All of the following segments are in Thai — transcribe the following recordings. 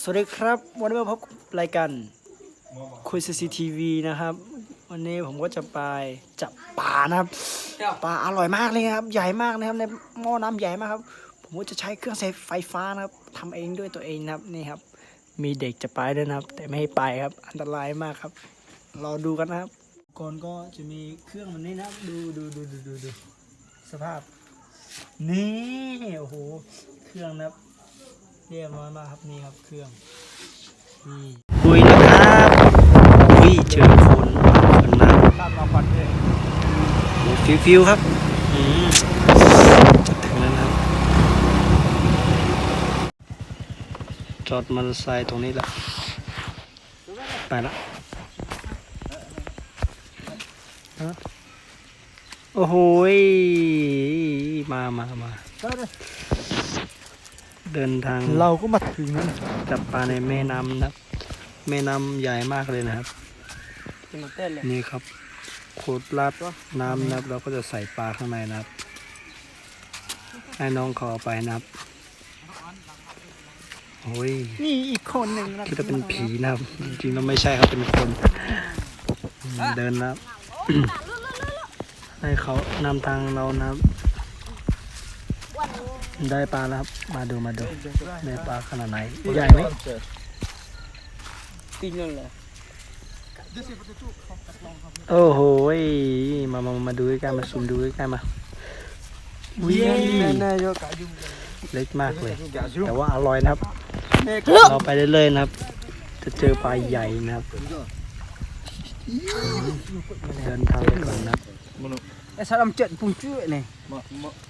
สวัสดีครับ วันนี้มาพบกับรายการคุยซีซีทีวีนะครับ วันนี้ผมก็จะไปจับปลานะครับปลาอร่อยมากเลยครับ ใหญ่มากนะครับในหม้อน้ำใหญ่มากครับ ผมก็จะใช้เครื่องใช้ไฟฟ้านะครับทำเองด้วยตัวเองนะครับนี่ครับ มีเด็กจะไปด้วยนะครับ แต่ไม่ให้ไปครับ อันตรายมากครับรอดูกันนะครับก่อนก็จะมีเครื่องมันนี้นะครับดูดูดูดูดูดูสภาพนี่โอ้โหเครื่องนะครับ เรียบร้อยมากครับนี่ครับเครื่องนี่คุยนะครับคุยเจอคนคนน้ำตามมาฟันเลยโอ้ฟิวฟิวครับอืมจะถึงแล้วครับ จอดมอเตอร์ไซค์ตรงนี้ละไปละฮะโอ้โหยมามามา เดินทางเราก็มาถึงนั่นจับปลาในแม่น้ำนะครับ แม่น้ำใหญ่มากเลยนะครับเต้นเลยนี่ครับขูดลาดน้ำนะครับเราก็จะใส่ปลาข้างในนะครับ ให้น้องเขาเอาไปนะครับโอ้ยนี่อีกคนหนึ่งนะคิดว่าเป็นผีนะครับ จริงๆแล้วไม่ใช่ครับเป็นคนอืมเดินนะครับให้เขานำทางเรานะครับ ได้ปลาแล้วครับ มาดูมาดูได้ปลาขนาดไหน ใหญ่ไหมตีนั่นแหละโอ้โหยมามามาดูใกล้ๆมาซูมดูใกล้ๆมาอุ้ยแน่ๆยกกะยุ่งเล็กมากเลยกะยุ่งแต่ว่าอร่อยนะครับแน่เราไปเรื่อยๆนะครับ จะเจอปลาใหญ่นะครับ เดินทางไปก่อนนะครับไอ้สารมเจ็ดปุ่นจุ้ยนี่มะมะเตะมันขึ้นปกลงมะมะตะมอนะเราเสรมได้จุ้ยฮะขึ้น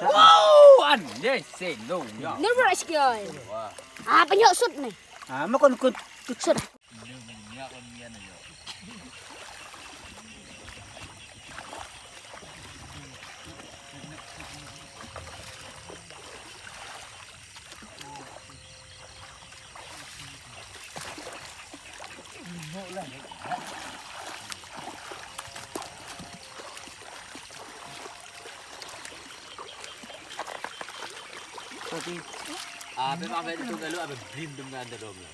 ดับอังจุกะอังเวตันทงและสะพานก็ค่อยแกตุนตัวนี่โอ้อันเด้เส้นลงยอ Ni bro sikit. Ah, penyok sud ni. อ่ามันคนกุด Sud. อ่าเป็นมาเป็นตรงนั้นหรือเป็นบลิ มตรงนั้นเดิมเลย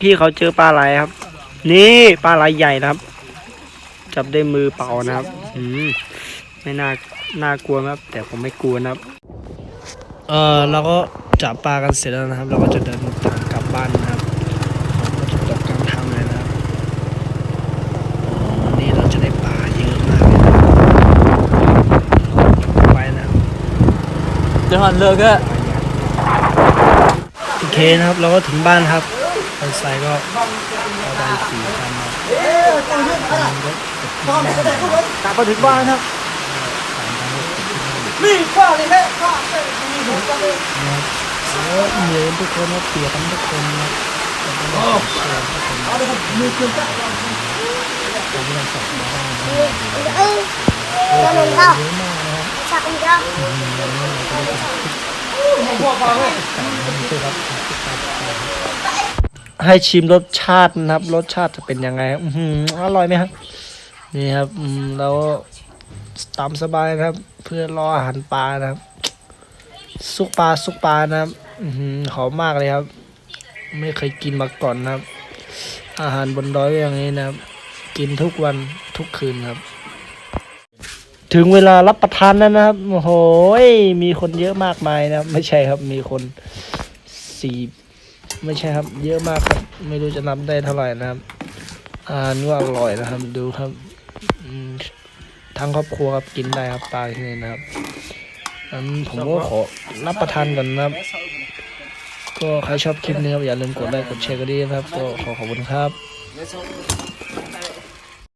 พี่เขาเจอปลาไหลครับ นี่ปลาไหลใหญ่นะครับ จับได้มือเปล่านะครับ อืมไม่น่าน่ากลัวนะครับ แต่ผมไม่กลัวนะครับ เออเราก็จับปลากันเสร็จแล้วนะครับ เราก็จะเดินทางกลับบ้านนะครับเราก็จะตกกลางทางเลยนะครับอ๋อวันนี้เราจะได้ปลาเยอะมากเลยนะครับไปนะครับ จนหันเลิกก็โอเคนะครับ เราก็ถึงบ้านครับมอเตอร์ไซค์ก็เราได้สี่คันนะครับกลับมาถึงบ้านครับนี่ข้าเลยแค่ข้าโอ้เหนื่อยทุกคนนะเปียกกันทุกคนนะโอ้เอาเลยครับมือคืนจ้ะผมกำลังสอบมาบ้านนะ Eh. Jangan kau. เยอะมากนะครับ Sak kau. ให้ชิมรสชาตินะครับ รสชาติจะเป็นยังไงครับอื้ออร่อยไหมครับ นี่ครับแล้วตามสบายนะครับ เพื่อรออาหารปลานะครับ ซุกปลาซุกปลานะครับหอหอมมากเลยครับ ไม่เคยกินมาก่อนนะครับ อาหารบนดอยอย่างนี้นะครับ กินทุกวันทุกคืนครับ ถึงเวลารับประทานแล้วนะครับโอ้โหยมีคนเยอะมากมายนะครับ ไม่ใช่ครับมีคนสี่ไม่ใช่ครับ เยอะมากครับ ไม่รู้จะนับได้เท่าไหร่นะครับอาหารก็อร่อยนะครับ ดูครับอืมทั้งครอบครัวครับกินได้ครับปลาที่นี่นะครับอันผมก็ขอรับประทานก่อนนะครับ ก็ใครชอบคลิปนี้ครับอย่าลืมกดไลค์กดแชร์กันด้วยนะครับ ก็ขอขอบคุณครับ